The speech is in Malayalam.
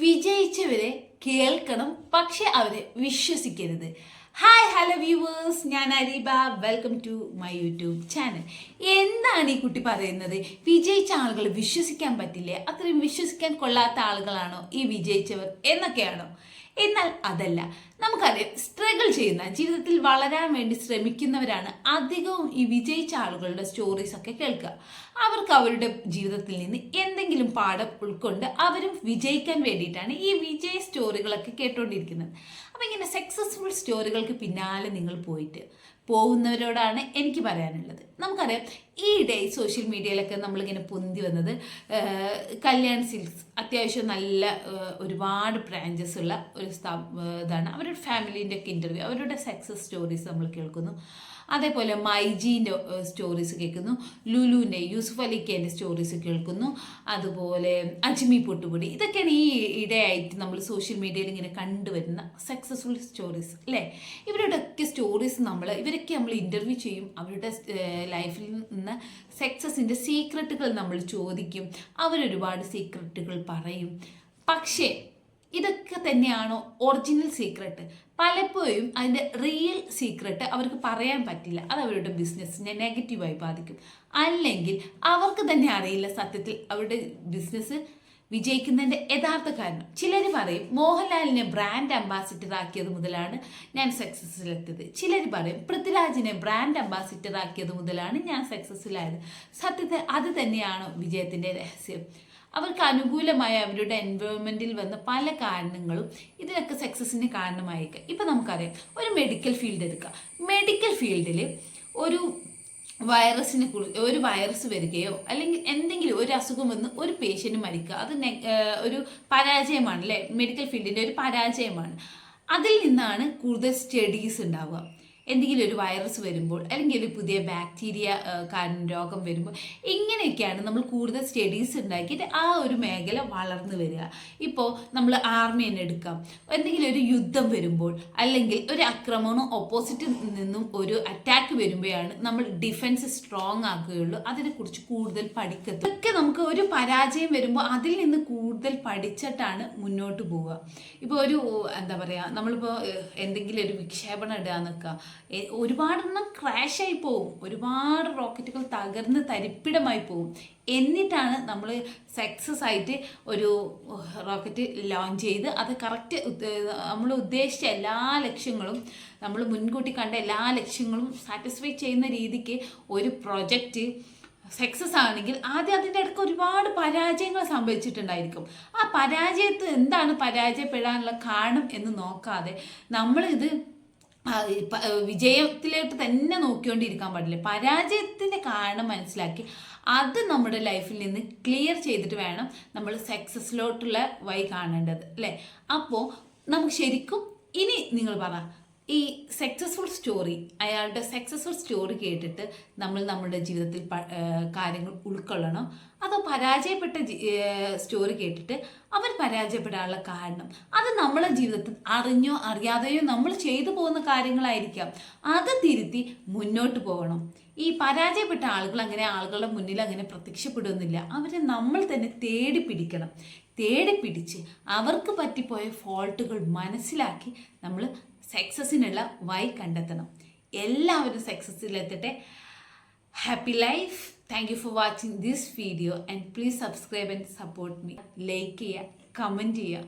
വിജയിച്ചവരെ കേൾക്കണം പക്ഷെ അവരെ വിശ്വസിക്കരുത്. ഹായ് ഹലോ വ്യൂവേഴ്സ് ഞാൻ Areeba. Welcome to my YouTube channel എന്താണ് ഈ കുട്ടി പറയുന്നത്? വിജയിച്ച ആളുകൾ വിശ്വസിക്കാൻ പറ്റില്ലേ? അത്രയും വിശ്വസിക്കാൻ കൊള്ളാത്ത ആളുകളാണോ ഈ വിജയിച്ചവർ എന്നൊക്കെയാണോ? എന്നാൽ അതല്ല. നമുക്കറിയാം സ്ട്രഗിൾ ചെയ്യുന്ന ജീവിതത്തിൽ വളരാൻ വേണ്ടി ശ്രമിക്കുന്നവരാണ് അധികവും ഈ വിജയിച്ച ആളുകളുടെ സ്റ്റോറീസ് ഒക്കെ കേൾക്കുക. അവർക്ക് അവരുടെ ജീവിതത്തിൽ നിന്ന് എന്തെങ്കിലും പാഠം ഉൾക്കൊണ്ട് അവരും വിജയിക്കാൻ വേണ്ടിയിട്ടാണ് ഈ വിജയ സ്റ്റോറികളൊക്കെ കേട്ടുകൊണ്ടിരിക്കുന്നത് അപ്പം ഇങ്ങനെ സക്സസ്ഫുൾ സ്റ്റോറികൾക്ക് പിന്നാലെ നിങ്ങൾ പോയിട്ട് പോകുന്നവരോടാണ് എനിക്ക് പറയാനുള്ളത്. നമുക്കറിയാം ഈ ഡേ സോഷ്യൽ മീഡിയയിലൊക്കെ നമ്മളിങ്ങനെ പൊന്തി വന്നത് കല്യാൺ സിൽക്സ് അത്യാവശ്യം നല്ല ഒരുപാട് ബ്രാഞ്ചസ് ഉള്ള ഒരു സ്ഥാ ഇതാണ്. അവരുടെ ഫാമിലീന്റെ ഒക്കെ ഇന്റർവ്യൂ അവരുടെ സക്സസ് സ്റ്റോറീസ് നമ്മൾ കേൾക്കുന്നു. അതേപോലെ മൈജീന്റെ സ്റ്റോറീസ് കേൾക്കുന്നു. ലുലുവിന്റെ യൂസുഫ് അലിക്കേന്റെ സ്റ്റോറീസ് കേൾക്കുന്നു. അതുപോലെ അജ്മി പൊട്ടുപൊടി. ഇതൊക്കെയാണ് ഈ ഇടയായിട്ട് നമ്മൾ സോഷ്യൽ മീഡിയയിൽ ഇങ്ങനെ കണ്ടുവരുന്ന സക്സസ്ഫുൾ സ്റ്റോറീസ് അല്ലേ? ഇവരുടെ ഒക്കെ സ്റ്റോറീസ് നമ്മൾ ഇവരൊക്കെ നമ്മൾ ഇന്റർവ്യൂ ചെയ്യും. അവരുടെ ലൈഫിൽ നിന്ന് സക്സസിന്റെ സീക്രട്ടുകൾ നമ്മൾ ചോദിക്കും. അവരൊരുപാട് സീക്രട്ടുകൾ പറയും. പക്ഷേ ഇതൊക്കെ തന്നെയാണോ ഒറിജിനൽ സീക്രട്ട് പലപ്പോഴും അതിന്റെ റിയൽ സീക്രട്ട് അവർക്ക് പറയാൻ പറ്റില്ല. അത് അവരുടെ ബിസിനസ്സിനെ നെഗറ്റീവായി ബാധിക്കും. അല്ലെങ്കിൽ അവർക്ക് തന്നെ അറിയില്ല സത്യത്തിൽ അവരുടെ ബിസിനസ് വിജയിക്കുന്നതിന്റെ യഥാർത്ഥ കാരണം. ചിലർ പറയും മോഹൻലാലിനെ ബ്രാൻഡ് അംബാസിഡർ ആക്കിയത് മുതലാണ് ഞാൻ സക്സസ്സിലെത്തിയത് ചിലർ പറയും പൃഥ്വിരാജിനെ ബ്രാൻഡ് അംബാസിഡർ ആക്കിയത് മുതലാണ് ഞാൻ സക്സസ്സിലായത് സത്യത്തിൽ അത് തന്നെയാണ് വിജയത്തിന്റെ രഹസ്യം? അവർക്ക് അനുകൂലമായ അവരുടെ എൻവയോൺമെന്റിൽ വന്ന പല കാരണങ്ങളും ഇതിനൊക്കെ സക്സസ്സിന് കാരണമായേക്കാം. ഇപ്പം നമുക്കറിയാം ഒരു മെഡിക്കൽ ഫീൽഡ് എടുക്കാം. മെഡിക്കൽ ഫീൽഡിൽ ഒരു വൈറസിനെ കുറിച്ച് ഒരു വൈറസ് വരികയോ അല്ലെങ്കിൽ എന്തെങ്കിലും ഒരു അസുഖം വന്ന് ഒരു പേഷ്യന്റ് മരിക്കുക അത് ഒരു പരാജയമാണ് അല്ലേ? മെഡിക്കൽ ഫീൽഡിന്റെ ഒരു പരാജയമാണ്. അതിൽ നിന്നാണ് കൂടുതൽ സ്റ്റഡീസ് ഉണ്ടാവുക. എന്തെങ്കിലും ഒരു വൈറസ് വരുമ്പോൾ അല്ലെങ്കിൽ ഒരു പുതിയ ബാക്ടീരിയ കാരണം രോഗം വരുമ്പോൾ ഇങ്ങനെയൊക്കെയാണ് നമ്മൾ കൂടുതൽ സ്റ്റഡീസ് ഉണ്ടാക്കിയിട്ട് ആ ഒരു മേഖല വളർന്നു വരിക. ഇപ്പോൾ നമ്മൾ ആർമി തന്നെ എടുക്കാം. എന്തെങ്കിലും ഒരു യുദ്ധം വരുമ്പോൾ അല്ലെങ്കിൽ ഒരു ആക്രമണം ഓപ്പോസിറ്റ് നിന്നും ഒരു അറ്റാക്ക് വരുമ്പോഴാണ് നമ്മൾ ഡിഫൻസ് സ്ട്രോങ് ആക്കുകയുള്ളൂ. അതിനെക്കുറിച്ച് കൂടുതൽ പഠിക്കത്തു. ഇതൊക്കെ നമുക്ക് ഒരു പരാജയം വരുമ്പോൾ അതിൽ നിന്ന് കൂടുതൽ പഠിച്ചിട്ടാണ് മുന്നോട്ട് പോവുക. ഇപ്പോൾ ഒരു എന്താ പറയുക നമ്മളിപ്പോൾ എന്തെങ്കിലും ഒരു വിക്ഷേപണം ഇടുക നിൽക്കുക ഒരുപാടെണ്ണം ക്രാഷായി പോവും. ഒരുപാട് റോക്കറ്റുകൾ തകർന്ന് തരിപ്പിടമായി പോവും. എന്നിട്ടാണ് നമ്മൾ സക്സസ് ആയിട്ട് ഒരു റോക്കറ്റ് ലോഞ്ച് ചെയ്ത് അത് കറക്റ്റ് നമ്മൾ ഉദ്ദേശിച്ച എല്ലാ ലക്ഷ്യങ്ങളും നമ്മൾ മുൻകൂട്ടി കണ്ട എല്ലാ ലക്ഷ്യങ്ങളും സാറ്റിസ്ഫൈ ചെയ്യുന്ന രീതിക്ക് ഒരു പ്രൊജക്റ്റ് സക്സസ് ആണെങ്കിൽ ആദ്യം അതിന്റെ ഇടയ്ക്ക് ഒരുപാട് പരാജയങ്ങൾ സംഭവിച്ചിട്ടുണ്ടായിരിക്കും. ആ പരാജയത്ത് എന്താണ് പരാജയപ്പെടാനുള്ള കാരണം എന്ന് നോക്കാതെ നമ്മളിത് വിജയത്തിലോട്ട് തന്നെ നോക്കിക്കൊണ്ടിരിക്കാൻ പാടില്ല. പരാജയത്തിന്റെ കാരണം മനസ്സിലാക്കി അത് നമ്മുടെ ലൈഫിൽ നിന്ന് ക്ലിയർ ചെയ്തിട്ട് വേണം നമ്മൾ സക്സസ്സിലോട്ടുള്ള വഴി കാണേണ്ടത് അല്ലേ? അപ്പോൾ നമുക്ക് ശരിക്കും ഇനി നിങ്ങൾ പറ ഈ സക്സസ്ഫുൾ സ്റ്റോറി അയാളുടെ സക്സസ്ഫുൾ സ്റ്റോറി കേട്ടിട്ട് നമ്മൾ നമ്മുടെ ജീവിതത്തിൽ കാര്യങ്ങൾ ഉൾക്കൊള്ളണം. അതോ പരാജയപ്പെട്ട സ്റ്റോറി കേട്ടിട്ട് അവർ പരാജയപ്പെടാനുള്ള കാരണം. അത് നമ്മളെ ജീവിതത്തിൽ അറിഞ്ഞോ അറിയാതെയോ നമ്മൾ ചെയ്തു പോകുന്ന കാര്യങ്ങളായിരിക്കാം. അത് തിരുത്തി മുന്നോട്ട് പോകണം. ഈ പരാജയപ്പെട്ട ആളുകൾ അങ്ങനെ ആളുകളുടെ മുന്നിൽ അങ്ങനെ പ്രത്യക്ഷപ്പെടുന്നില്ല. അവരെ നമ്മൾ തന്നെ തേടി പിടിക്കണം. തേടി പിടിച്ച് അവർക്ക് പറ്റിപ്പോയ ഫോൾട്ടുകൾ മനസ്സിലാക്കി നമ്മൾ സക്സസ്സിനുള്ള വൈ കണ്ടെത്തണം. എല്ലാവരും സക്സസ്സിലെത്തട്ടെ happy life thank you for watching this video and please subscribe and support me like ചെയ്യുക കമന്റ് ചെയ്യുക.